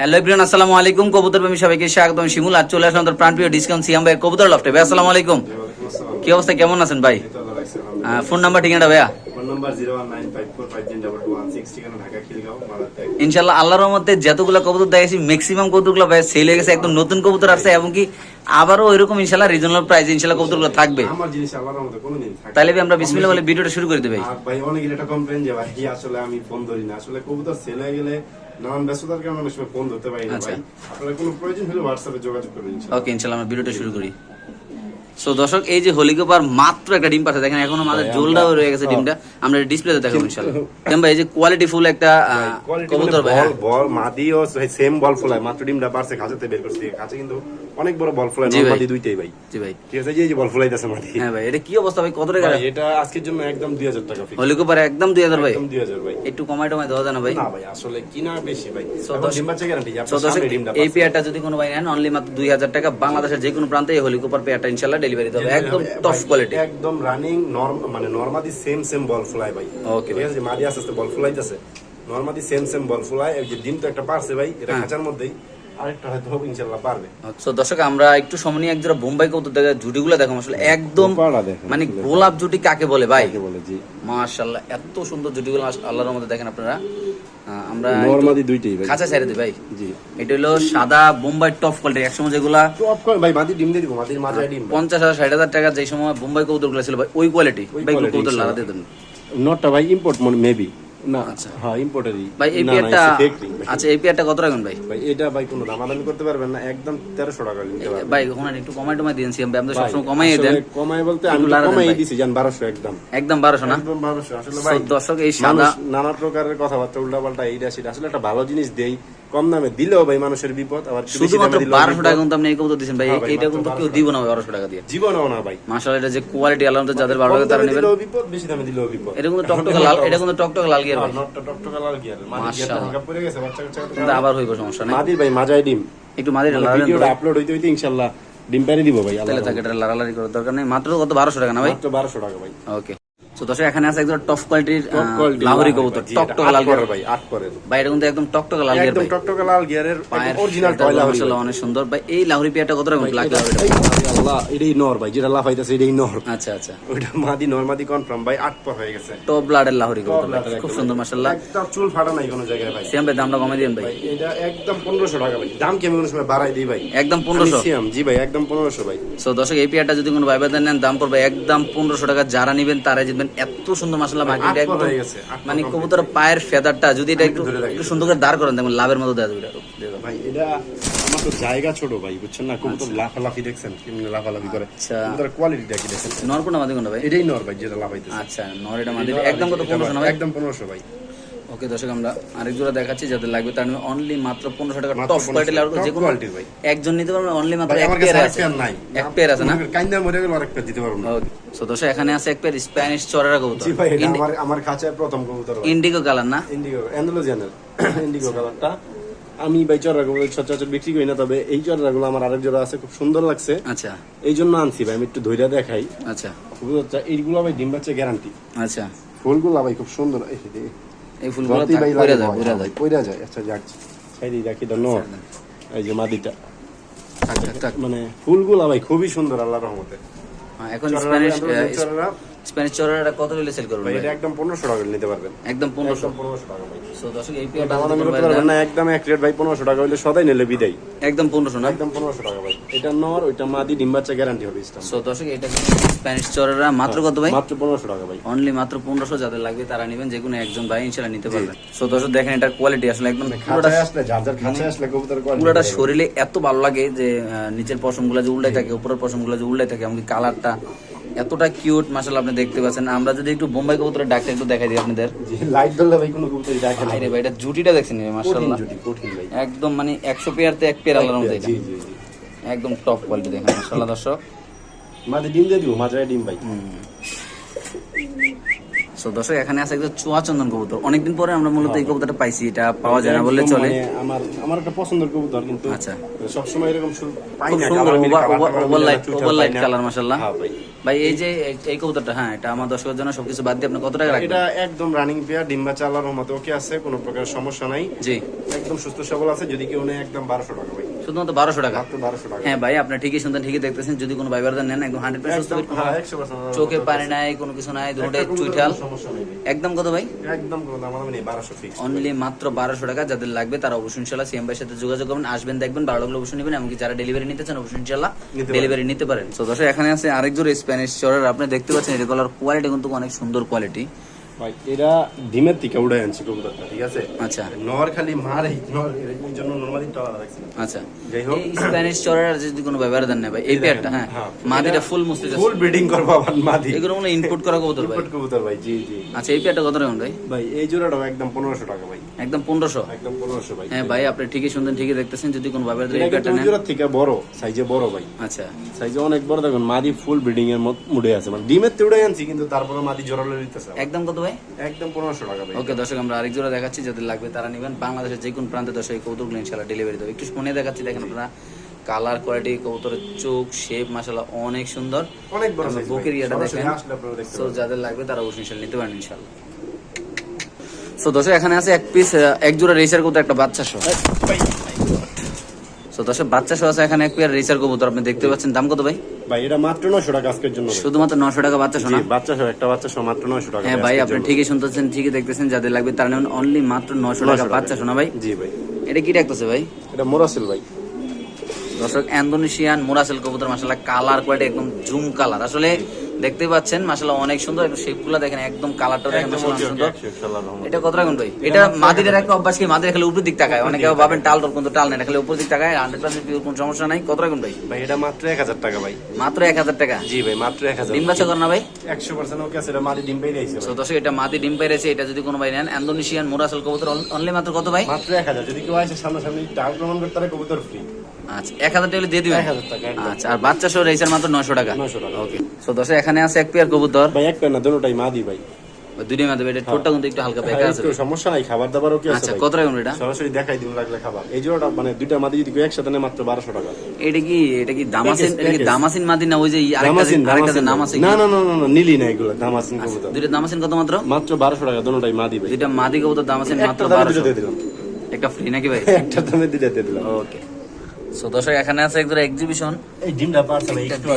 Hello everyone আসসালামু আলাইকুম। কবুতর প্রেমী সবাইকে স্বাগতম। শিমুল আর চলে আসলাম তোর প্রাণপ্রিয় ডিসকাউন্ট সিয়াম ভাই কবুতর লফটে ভাই আসসালামু আলাইকুম। কি অবস্থা? কেমন আছেন ভাই? ফোন নাম্বার ঠিকানা ভাইয়া ইনশাল্লাহ আল্লাহর মধ্যে যতগুলো কবুতর দেখেছি ম্যাক্সিমাম কবুতরগুলো ভাই সেল হয়ে গেছে। একদম নতুন কবুতর আসছে এবং কি আবারও ওইরকম ইনশাল্লাহ রিজনাল প্রাইস ইনশাল্লাহ কবুতরগুলো থাকবে। তাহলে ভাই আমরা বিসমিল্লাহ বলে ভিডিওটা শুরু করে দেবে ভাই। অনেক এটা কমপ্লেন যে ভাই আসলে আমি ফোন ধরি না। আসলে কবুতর সেল হয়ে গেলে নানান ব্যস্ততার কারণে অনেক সময় ফোন ধরতে পারি না আচ্ছা। ভাই আপনার কোনো প্রয়োজন হলে হোয়াটসঅ্যাপে যোগাযোগ করবেন। ওকে ইনশাআল্লাহ আমরা ভিডিওটা শুরু করি সো দর্শক এই যে হলিকোপার মাত্র একটা ডিম পাচ্ছে দেখেন এখনও আমাদের জোলটাও রয়ে গেছে ডিমটা। আমরা ডিসপ্লেতে দেখাবো ইনশাল্লাহ। কেন ভাই এই যে কোয়ালিটি ফুল একটা কবুতর ভাই হ্যাঁ। বল মাদিও সেম বল ফলায়। মাত্র ডিমটা পারছে খাঁচাতে বের করছে। খাঁচা কিন্তু অনেক বড় বল মাদি দুইটাই ভাই। জি ভাই। ঠিক আছে এই যে বল মাদি। হ্যাঁ ভাই এটা কি অবস্থা ভাই? কত টাকা? ভাই এটা আজকের জন্য একদম দুই হাজার টাকা fix। হলিকোপার একদম দুই হাজার ভাই। একদম দুই হাজার ভাই। একটু কমাই টমাই দেওয়া যায় না ভাই। না ভাই আসলে কিনা বেশি ভাই। ডিম বাচ্চা গ্যারান্টি দর্শক সামনে ডিমটা এই পেয়ারটা যদি কোনো ভাই নেন অনলি মাত্র দুই হাজার টাকা। বাংলাদেশের যে কোনো প্রান্তে এই হলিকোপার পেয়ারটা ইনশাল্লাহ ডেলিভারি তবে একদম টপ কোয়ালিটি একদম রানিং নরম মানে normally same same ball fly ভাই। ওকে ঠিক আছে মাদি আস্তে আস্তে ball ফ্লাইতেছে। Normally same same ball fly এই যে ডিম তো একটা পারছে ভাই এটা হ্যাঁ। খাঁচার মধ্যেই। আরেকটা হয়তো পারবে। সো দর্শক আমরা একটু সময় নিয়ে একজোড়া বোম্বাই কবুতর দেখা জুটিগুলো দেখো আসলে একদম মানে গোলাপ জুটি কাকে বলে ভাই? বলে জি। মাশাআল্লাহ এত সুন্দর জুটিগুলো আল্লাহর মধ্যে দেখেন আপনারা। আমরা নরমাদি দুইটাই ভাই। খাঁচা ছেড়ে দিই ভাই। জি। এটা হলো সাদা বোম্বাই টপ কোয়ালিটি একসময় যেগুলা অফ করে ভাই মাদি ডিম দিয়ে দিব মাদির মাঝে ডিম। ভাই। পঞ্চাশ হাজার ষাট হাজার টাকা যে সময় বোম্বাই কবুতরগুলো ছিল ভাই ওই কোয়ালিটি ভাই কবুতর লাগা দিতেন নটটা ভাই ইম্পোর্ট মেবি না আচ্ছা। হ্যাঁ ইম্পোর্টেরই ভাই এই না, না, পেয়ারটা এটা fake ring ভাই। আচ্ছা এই পেয়ারটা কত রাখবেন ভাই? ভাই এটা ভাই কোনো দামাদামি করতে পারবেন না একদম তেরোশো টাকা নিতে পারবেন। ভাই ওখানে একটু কমাই টমাই দিয়েছি আমি আপনি সবসময় কমাই দেন। কমাই বলতে আমি একটু তো লাড়া দেন কমাই ভাই। জান বারোশো একদম। একদম বারোশো না? একদম বারোশো। আসলে ভাই দর্শক এই সাদা নানা প্রকারের কথাবার্তা উল্টাপাল্টা এইটা সেটা। আসলে একটা ভালো জিনিস দেই। কম দামে দিলেও ভাই মানুষের বিপদ আবার শুধুমাত্র বারোশো টাকা কিন্তু আপনি এই কবুতর দিচ্ছেন ভাই। হ্যাঁ এইটা কিন্তু কেউ দিব না বারোশো টাকা দিয়ে। জীবনেও না ভাই। মাসাল এটা যে কোয়ালিটি আলাদা যাদের ভালো লাগে কম তারা নেবেন। বিপদ বেশি দামে দিলেও বিপদ। এটা কিন্তু টকটকে লাল এটা কিন্তু টকটকে লাল গিয়ার ভাই। হ্যাঁ, টকটকা লাল গিয়ার মাদির পড়ে গেছে বাচ্চা কাচ্চা আবার হইব সমস্যা নেই? মাদির ভাই মাজাই ডিম। একটু লাল ভিডিওটা আপলোড হইতে হইতে ইনশাআল্লাহ ডিম পারি দিব ভাই তাহলে থাকে এটা লাড়ালাড়ি করার দরকার নেই। মাত্র কত? বারোশো টাকা না ভাই? মাত্র বারোশো টাকা ভাই। ওকে তো দর্শক এখানে আছে একদম টপ কোয়ালিটির লাহোরি কবুতর। ভাই, টকটকে লাল গিয়ার। ভাই আট পরের। ভাই এটা কিন্তু একদম টকটকে লাল গিয়ার একদম ভাই। টকটকা লাল গিয়ারের অরিজিনাল মাশাআল্লাহ অনেক সুন্দর। ভাই এই লাহোরি পেয়ারটা কত রকম ব্ল্যাক লাহোরি আল্লাহ এটাই নর ভাই যেটা লাফাইতেছে এটাই নর। আচ্ছা আচ্ছা। ওইটা মাদি নর মাদি কনফার্ম ভাই আট পর হয়ে গেছে। টপ ব্লাডের লাহোরি কবুতর খুব সুন্দর মাশাআল্লাহ। একটা চুল ফাটা নাই কোনো জায়গায় ভাই। সিয়াম ভাই দামটা কমে দিন ভাই। ভাই এটা একদম পনেরোশো টাকা ভাই। দাম কোনো সময় বাড়াই দিই ভাই? একদম পনেরোশো। আমি সিয়াম, জি ভাই একদম পনেরোশো ভাই। সো দর্শক এই যদি কোনো ভাই ভাইদের নেন দাম পড়বে একদম পনেরোশো টাকা। যারা নিবেন তারাই জিতবেন। এত সুন্দর মাসাল্লাহ একদম হয়ে পর মানে কবুতর পায়ের ফেদারটা যদি এটা একটু একটু সুন্দর করে দাঁড় করেন দেখুন লাভের মতো দেওয়া যাবে ভাই এটা আমার তো জায়গা ছোট ভাই বুঝছেন না? কবুতর লাফালাফি দেখছেন কেমনি লাফালাফি করে। আচ্ছা। কোয়ালিটিটা কি দেখেন নর কোনটা মাদি কোনটা ভাই? এটাই নর ভাই যেটা লাফাইতেছে। আচ্ছা নর এটা মাদি একদম কত পনেরোশো না ভাই? একদম 1500 ভাই। ওকে দর্শক আমরা আরেক জোড়া দেখাচ্ছি যাদের লাগবে তার অনলি মাত্র পনেরোশো টাকা টপ কোয়ালিটি লাগবে যে কোনো। একজন নিতে পারবেন অনলি মাত্র এক পেয়ার আছে। নাই। এক পেয়ার আছে না? কাইন্দা মরে গেল আরেক পেয়ার দিতে পারব না। ওকে সো দর্শক এখানে আছে এক পেয়ার স্প্যানিশ চরেরা কবুতর। জি ভাই আমার আমার কাছে প্রথম কবুতর ইন্ডিগো কালার না? ইন্ডিগো অ্যান্ডালুজিয়ানের ইন্ডিগো কালারটা আমি ভাই চড়াগুলো সচরাচর বিক্রি করি না তবে এই চড়াগুলো আমার আরেক জোড়া আছে খুব সুন্দর লাগছে। আচ্ছা। এই জন্য আনছি ভাই আমি একটু ধৈর্য দেখাই। আচ্ছা। কবুতরটা এইগুলো ভাই ডিম বাচ্চা গ্যারান্টি আচ্ছা। ফুলগুলো ভাই খুব সুন্দর। এই এই ফুলগুলো পড়ে যায় পড়ে যায়। পড়ে যায় আচ্ছা যাক। সাইডে রাখি ধন্যবাদ এই যে মাদিটা থাক, থাক। মানে ফুলগুলো ভাই খুবই সুন্দর আল্লাহর রহমতে। হ্যাঁ, এখন স্প্যানিশ স্প্যানিশ কত হলে সেল করবেন? এটা একদম পনেরোশো টাকা নিতে পারবেন। একদম পনেরোশো একদম পনেরোশো। টাকা ভাই। সো দর্শক এই পেয়ারটা দাম করতে ভাই পারবেন নেন, না। একদম এক রেট ভাই পনেরোশো টাকা হইলে সদাই নিলে বিদায়। একদম পনেরোশো না? একদম পনেরোশো টাকা ভাই। এটা নর ওইটা মাদি ডিম বাচ্চা গ্যারান্টি হবে ইসলাম। সো দর্শক এটা স্প্যানিশ মাত্র কত ভাই? মাত্র পনেরোশো টাকা ভাই। অনলি মাত্র পনেরোশো যাদের লাগবে তারা নেবেন যে কোনো একজন ভাই ইনশাল্লাহ নিতে পারবেন। সো দর্শক দেখেন এটার কোয়ালিটি আসলে একদম পুরোটা আসলে যার যার খাঁচায় আসলে কবুতর quality পুরোটা শরীরে এত ভালো লাগে যে নিচের পশমগুলো যে উল্টাই থাকে উপরের পশমগুলো যে উল্টাই থাকে এমনকি কালারটা এতটা কিউট মাসাল আপনি দেখতে পাচ্ছেন। আমরা যদি একটু বোম্বাই কবুতরের ডাকটা একটু দেখাই দিই আপনাদের। লাইট ধরলে ভাই কোনো কবুতরই দেখে না। ভাই এটা জুটিটা দেখছেন মাসাল্লাহ জুটি কঠিন ভাই। একদম মানে একশো পেয়ারতে এক পেয়ার মধ্যে এটা। জি জি জি। একদম টপ কোয়ালিটি দেখেন মাসাল্লাহ দর্শক। মাঝে ডিম দিয়ে দিব মাঝে ডিম ভাই। সো দর্শক এখানে আছে একদম চুয়া চন্দন কবুতর। অনেকদিন পরে আমরা মূলত এই কবুতরটা পাইছি এটা পাওয়া যায় না বললে চলে। মানে আমার আমার একটা পছন্দের কবুতর কিন্তু আচ্ছা। সবসময় এরকম পাই না কালার মিলে over light over light colour মাসাল্লাহ হ্যাঁ ভাই। ভাই এই যে এই- কবুতরটা হ্যাঁ এটা আমার দর্শকের জন্য সবকিছু বাদ দিয়ে আপনি কত টাকা রাখবেন? এটা একদম রানিং পেয়ার ডিম্বা চালার মতো ওকে আছে কোনো প্রকার সমস্যা নাই। জি। একদম সুস্থ সবল আছে যদি কেউ নেয় একদম বারোশো টাকা ভাই। শুধুমাত্র বারোশো টাকা। হ্যাঁ ভাই আপনি ঠিকই শুনতেন ঠিকই দেখতেছেন। যদি কোনো ভাইবারদার নেন একদম হান্ড্রেড হ্যাঁ পার্সেন্ট চোখে পানি নাই কোনো কিছু নাই দুটোটাই চুইঠাল। ভাই। একদম কত ভাই? একদম অনলি মাত্র বারোশো টাকা যাদের লাগবে তারা অবশ্যই ইনশাল্লাহ সিএম ভাইয়ের সাথে যোগাযোগ করবেন আসবেন দেখবেন ভালো লাগলে অবশ্যই নেবেন এমনকি যারা ডেলিভারি নিতে চান অবশ্যই ইনশাল্লাহ ডেলিভারি নিতে পারেন। তো দর্শক এখানে আছে আরেক জোড়া স্প্যানিশ চরের আপনি দেখতে পাচ্ছেন এটা কলার কোয়ালিটি কিন্তু অনেক সুন্দর কোয়ালিটি ভাই এরা ডিমের থেকে উড়ে আনছি কবুতরটা ঠিক আছে? আচ্ছা। নর খালি মারে নর এই জন্য নর্মালি রাখছি আচ্ছা। যাই হোক। স্প্যানিশ আর যদি কোনো ব্যবহার দেন না ভাই এই পেয়ারটা হ্যাঁ। হ্যাঁ। মাদিটা ফুল মুস্তি ফুল ব্রিডিং করব আবার মাদি। এগুলো মনে ইনপুট করা কবুতর ভাই। ইনপুট কবুতর ভাই জি জি। আচ্ছা এই পেয়ারটা কত রাখুন ভাই? ভাই এই জোড়াটাও একদম পনেরোশো টাকা ভাই। একদম পনেরোশো? একদম পনেরোশো ভাই। হ্যাঁ ভাই আপনি ঠিকই শুনতেন ঠিকই দেখতেছেন যদি কোনো ব্যবহার এটা এই পেয়ারটা নেন। জোড়ার থেকে বড় সাইজে বড় ভাই। আচ্ছা। সাইজে অনেক বড় দেখুন মাদি ফুল ব্রিডিং এর মত মুড়ে আছে। মানে ডিমের তেউড়ে আনছি কিন্তু তারপরে মাদি জোরালো দিতেছে একদম কত ভাই? একদম পনেরোশো টাকা ভাই ওকে দর্শক আমরা আরেক জোড়া দেখাচ্ছি যাদের লাগবে তারা নেবেন। বাংলাদেশের যে কোনো প্রান্তে দর্শক এই ইনশাল্লাহ ডেলিভারি দেবে। একটু ফোনে দেখাচ্ছি দেখেন আপনারা কালার কোয়ালিটি কবুতরের চোখ শেপ অনেক সুন্দর। অনেক বড় বুকের ভাই। ইয়েটা দেখেন। সো যাদের লাগবে তারা অবশ্যই ইনশাল্লাহ নিতে পারেন ইনশাল্লাহ সো দর্শক এখানে আছে এক পিস এক জোড়া রেসার কবুতর একটা বাচ্চা সহ। সো দর্শক বাচ্চা সহ আছে এখানে এক পেয়ার রেসার কবুতর আপনি দেখতে পাচ্ছেন। দাম কত ভাই? ভাই এটা মাত্র 900 টাকা আজকের জন্য শুধুমাত্র 900 টাকা বাচ্চা শোনা বাচ্চা সহ একটা বাচ্চা সহ মাত্র 900 টাকা হ্যাঁ ভাই আপনি ঠিকই শুনতেছেন ঠিকই দেখতেছেন যাদের লাগবে তারা নেবেন অনলি মাত্র নশো টাকা 900 টাকা। বাচ্চা শোনা ভাই। জি ভাই। এটা কি ডাকতেছে ভাই? এটা মোরাসেল ভাই। দর্শক ইন্দোনেশিয়ান মোরাসেল কবুতর মাশাআল্লাহ কালার কোয়ালিটি একদম জুম কালার। আসলে দেখতে পাচ্ছেন মাসাল্লাহ অনেক সুন্দর। শেপগুলো দেখেন একদম কালারটা দেখেন সুন্দর। এটা কত রাখুন ভাই? এটা মাদিরের একটা অভ্যাস কি? মাদির খালি উপর দিক তাকায়। অনেকে ভাবেন টাল টাল কিন্তু টাল নেই এটা খালি উপর দিক তাকায়। হান্ড্রেড পার্সেন্ট পিওর কোনো সমস্যা নাই। কত রাখুন ভাই? ভাই এটা মাত্র এক হাজার টাকা ভাই। মাত্র এক হাজার টাকা? জি ভাই মাত্র এক হাজার। ডিম বাচ্চা কর না ভাই। একশো পার্সেন্ট ওকে আছে এটা মাটি ডিম পেয়ে দিয়েছে তো দর্শক এটা মাদি ডিম পেরেছে এটা যদি কোনো ভাই নেন ইন্দোনেশিয়ান মোরাসেল কবুতর অনলি মাত্র কত ভাই? মাত্র এক হাজার। যদি কেউ আসে সামনাসামনি প্রমাণ করতে পারে কবুতর ফ্রি আচ্ছা এক হাজার টাকা দিয়ে দিবেন? এক হাজার টাকা আচ্ছা আর বাচ্চা সহ রেসার মাত্র নশো টাকা? 900 টাকা। ওকে। সো দর্শক এখানে আছে এক পেয়ার কবুতর। ভাই এক পেন না দুটোটাই মাদি ভাই। দুইটাই মাদি এটা ঠোঁটটা কিন্তু একটু হালকা বেঁকা আছে। সমস্যা নাই খাবার দাবার ওকে আছে আচ্ছা কত রাখুন এটা? সরাসরি দেখাই দিন লাগলে খাবার। এই জোড়াটা মানে দুইটা মাদি যদি কেউ একসাথে নেয় মাত্র বারোশো টাকা। এটা কি এটা কি দামাসিন এটা কি দামাসিন মাদি না ওই যে আরেকটা আরেকটা নাম আছে না না না না না নীলি না এগুলো দামাসিন কবুতর। দুইটা দামাসিন কত মাত্র? মাত্র বারোশো টাকা দুটোটাই মাদি ভাই। দুইটা মাদি কবুতর দামাসিন মাত্র বারোশো। একটা ফ্রি নাকি ভাই? একটা দামে দিয়ে দিলাম। ওকে সো দর্শক এখানে আছে একদম এক্সিবিশন এই ডিমটা পারছে ভাই একটু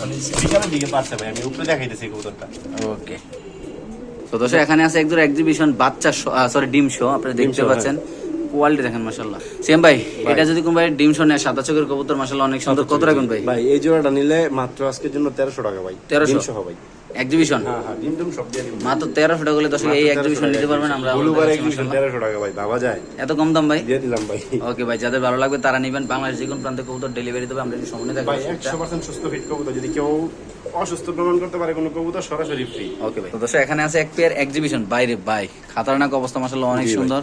মানে বিকালের দিকে পারছে ভাই আমি উপরে দেখাইতেছি কবুতরটা। ওকে তো দর্শক এখানে আছে একদম এক্সিবিশন বাচ্চা সরি ডিম শো আপনি দেখতে পাচ্ছেন। কোয়ালিটি দেখেন মাশাআল্লাহ। সিএম ভাই এটা যদি কোন ভাই ডিম শো নেয় সাদা চোখের কবুতর মাশাআল্লাহ অনেক সুন্দর। কত রাখুন ভাই? ভাই এই জোড়াটা নিলে মাত্র আজকের জন্য তেরোশো টাকা ভাই। 1300 ডিম ভাই এক্সিবিশন হ্যাঁ হ্যাঁ ডিম ডিম সব দিয়ে দিন। মাত্র টাকা হলে দর্শক এই এক্সিবিশন নিতে পারবেন আমরা ব্লুবার এক্সিবিশন টাকা ভাই ভাবা যায়। এত কম দাম ভাই? দিয়ে দিলাম ভাই। ওকে ভাই যাদের ভালো লাগবে তারা নিবেন। বাংলাদেশ যে কোনো প্রান্তে কবুতর ডেলিভারি দেবে আমরা ভাই সুস্থ ফিট কবুতর যদি কেউ অসুস্থ প্রমাণ করতে পারে কোনো কবুতর সরাসরি ফ্রি ওকে ভাই। তো দর্শক এখানে আছে এক পেয়ার এক্সিবিশন বাইরে বাই খাতারনাক অবস্থা মাশাআল্লাহ অনেক সুন্দর।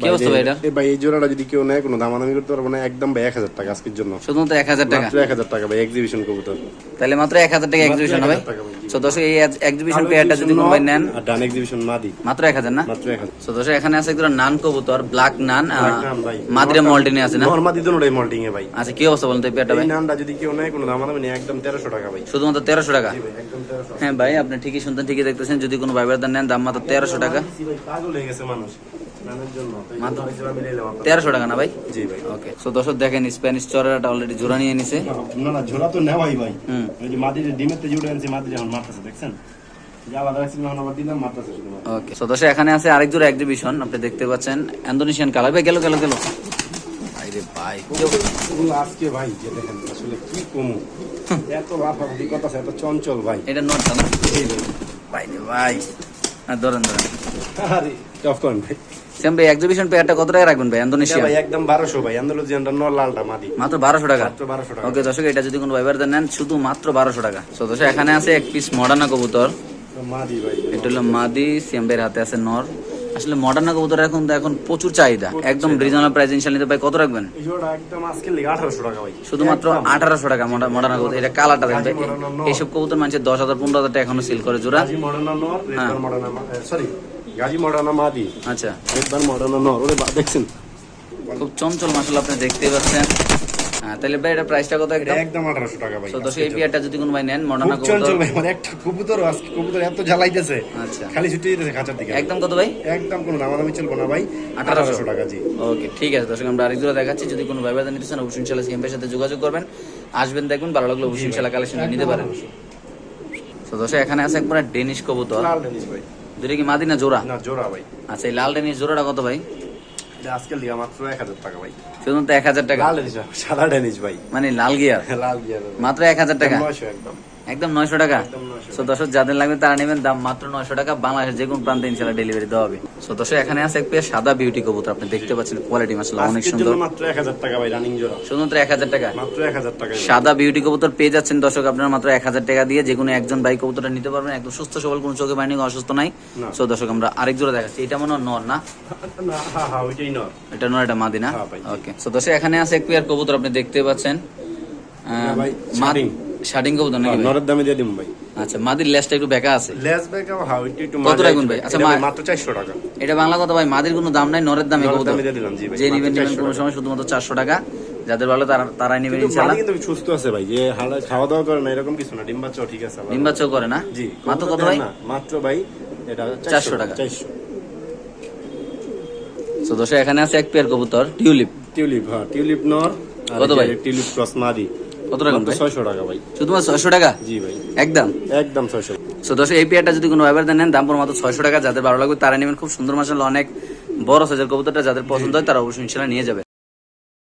কি অবস্থা ভাই এটা ভাই এই জোড়াটা যদি কেউ নেয় কোনো দামাদামি করতে পারব না একদম ভাই এক হাজার টাকা আজকের জন্য। শুধুমাত্র এক হাজার টাকা? এক হাজার টাকা ভাই এক্সিবিশন কবুতর। তাহলে মাত্র এক হাজার টাকা এক্সিবিশন হবে? 1000 টাকা ভাই, জি। তো দর্শক এই এক্সিবিশন পেয়ারটা যদি কোনো ভাই নেন ডান এক্সিবিশন মাদি। মাত্র এক হাজার না? মাত্র এক হাজার। তো দর্শক এখানে আছে একজন নান কবুতর ব্ল্যাক নান Black নান ভাই। মাদ্রে মল্টিনে আছে না? নর্মাদি দুটোটাই মল্টিং এ ভাই। আচ্ছা কি অবস্থা বলুন তো এই পেয়ারটা ভাই? নানটা যদি কেউ নেয় কোনো দামাদামি নেই একদম তেরোশো টাকা ভাই। শুধুমাত্র তেরোশো হ্যাঁ ভাই আপনি ঠিকই শুনতেন ঠিকই দেখতেছেন যদি কোনো ভাই ব্রাদার নেন দাম মাত্র তেরোশো টাকা। পাগল হয়ে গেছে মানুষ। তেরোশো টাকা না ভাই? জি ভাই। ওকে। তো দর্শক দেখেন স্প্যানিশ চরেরাটা অলরেডি জোড়া নিয়ে নিছে। না না ঝোলা তো নেওয়াই ভাই। ওই যে মাটির ডিমের আনছি এখন মারতেছে দেখছেন। ওকে তো দর্শক এখানে আছে আরেক জোড়া এক্সিবিশন আপনি দেখতে পাচ্ছেন ইন্দোনেশিয়ান কালার ভাই গেল গেল গেল। আরে ভাই এগুলো আজকে ভাই যে দেখেন আসলে কি কমু? এত লাফালাফি কথা এত চঞ্চল ভাই। এটা নোটটা না ভাই রে ভাই। হ্যাঁ ধরেন ধরেন। আরে টফ করেন ভাই। সেম ভাই এক্সিবিশন পেয়ারটা কত টাকা রাখবেন ভাই? ইন্দোনেশিয়া ভাই একদম বারোশো ভাই। আন্দালুজিয়ানটা নর লালটা মাদি। মাত্র বারোশো টাকা? মাত্র বারোশো টাকা। ওকে দর্শক এটা যদি কোনো ভাইবার নেন শুধু মাত্র টাকা। দর্শক এখানে আছে এক পিস মডার্না কবুতর। মাদি ভাই এটা হলো মাদি। সিয়াম্বের হাতে আছে নর। আসলে মডার্না কবুতর এখন তো এখন প্রচুর চাহিদা। একদম রিজনাল প্রাইস ইনশাল নিতে ভাই কত রাখবেন? একদম আজকে টাকা ভাই। শুধুমাত্র একদম। আঠারোশো টাকা মডার্না কবুতর। এটা কালারটা দেখেন মডার্না। এইসব কবুতর মানুষের দশ হাজার পনেরো হাজার টাকা এখনও সেল করে জোড়া। নর হ্যাঁ। মডার্না সরি গাজী মডার্না মাদি। আচ্ছা। রেডবার মডার্না নর ওরে বা দেখছেন। খুব চঞ্চল মাসাল আপনি দেখতে পাচ্ছেন। হ্যাঁ, তাহলে ভাই এটা প্রাইসটা কত একদম? একদম আঠারোশো টাকা ভাই তো দশ এই পেয়ারটা যদি কোনো ভাই নেন মডার্না খুব চঞ্চল ভাই মানে একটা কবুতর আজকে কবুতর এত জ্বালাইতেছে। আচ্ছা। খালি ছুটে যেতেছে খাঁচার দিকে। একদম কত ভাই? একদম কোনো দামাদামি চলবো না ভাই আঠারোশো। আঠারোশো টাকা জি। ওকে ঠিক আছে দর্শক আমরা দেখাচ্ছি। যদি কোনো ভাই নিতে চান অবশ্যই ইনশাল্লাহ সিএমপের সাথে যোগাযোগ করবেন। আসবেন দেখবেন ভালো লাগলে অবশ্যই ইনশাল্লাহ কালেকশন নিতে পারেন। তো দর্শক এখানে আছে একবার ডেনিশ কবুতর। লাল ডেনিস ভাই। দুটো কি মাদিনা জোড়া? না জোড়া ভাই। আচ্ছা এই লাল ডেনির জোড়াটা কত ভাই? আজকাল লিগা মাত্র এক হাজার টাকা ভাই। শুধুমাত্র এক হাজার টাকা? লাল সাদা ডেনিস ভাই। মানে লাল গিয়ার? লাল গিয়ার। মাত্র এক হাজার টাকা? নয়শো একদম। একদম নয়শো টাকা। সো দর্শক যাদের লাগবে তারা নেবেন দাম মাত্র নয়শো টাকা। বাংলাদেশের যে কোনো প্রান্তে ইনশাল্লাহ ডেলিভারি দেওয়া হবে। সো দর্শক এখানে আছে এক পেয়ে সাদা বিউটি কবুতর। আপনি দেখতে পাচ্ছেন কোয়ালিটি মাসাল্লাহ অনেক সুন্দর। মাত্র এক হাজার টাকা ভাই রানিং জোড়া। শুধুমাত্র এক হাজার টাকা। মাত্র এক হাজার টাকা। সাদা বিউটি কবুতর পেয়ে যাচ্ছেন দর্শক আপনারা মাত্র এক হাজার টাকা দিয়ে যে কোনো একজন বাইক কবুতরটা নিতে পারবেন। একদম সুস্থ সবল কোনো চোখে বাইনি অসুস্থ নাই। সো দর্শক আমরা আরেক জোড়া দেখাচ্ছি। এটা মনে হয় নর না? হ্যাঁ হ্যাঁ এটা নর এটা মাদি না? হ্যাঁ ভাই। ওকে সো দর্শক এখানে আছে এক পেয়ার কবুতর আপনি দেখতে পাচ্ছেন। হ্যাঁ ভাই, শার্টিং। কবুতর নাকি নরের দামে দিয়ে দিম ভাই। আচ্ছা মাদির লেজটা একটু বেঁকা আছে। লেস ব্যাগ হ্যাঁ ওইটা একটু কত একটু- ভাই? আচ্ছা, মাত্র চারশো টাকা। এটা বাংলা কথা ভাই মাদির কোনো দাম নাই নরের দামে কবুতর। দামে দিয়ে দিলাম, জি ভাই, যে নিবেন কোনো সময় শুধুমাত্র চারশো টাকা। যাদের ভালো তারা তারাই নেবেন মালিক কিন্তু সুস্থ আছে ভাই যে হালা খাওয়া দাওয়া করে না এরকম কিছু না ডিম ঠিক আছে আবার। করে না? জি মাত্র কত ভাই? মাত্র ভাই এটা 400 টাকা। চারশো। তো দর্শক এখানে আছে এক পেয়ার কবুতর টিউলিপ। টিউলিপ হ্যাঁ টিউলিপ নর কত ভাই? টিউলিপ ক্রস মাদি। কত টাকা ভাই? ছয়শো টাকা ভাই। শুধুমাত্র ছয়শো টাকা? জি ভাই। একদম? একদম ছয়শো। সো দর্শক এই পেয়ারটা যদি কোনো ব্যবহার নেন দাম পড়ে মাত্র ছয়শো টাকা। যাদের ভালো লাগবে তারা নেবেন। খুব সুন্দর মাসাল অনেক বড় সাইজের কবুতরটা। যাদের পছন্দ হয় তারা অবশ্যই নিয়ে যাবেন।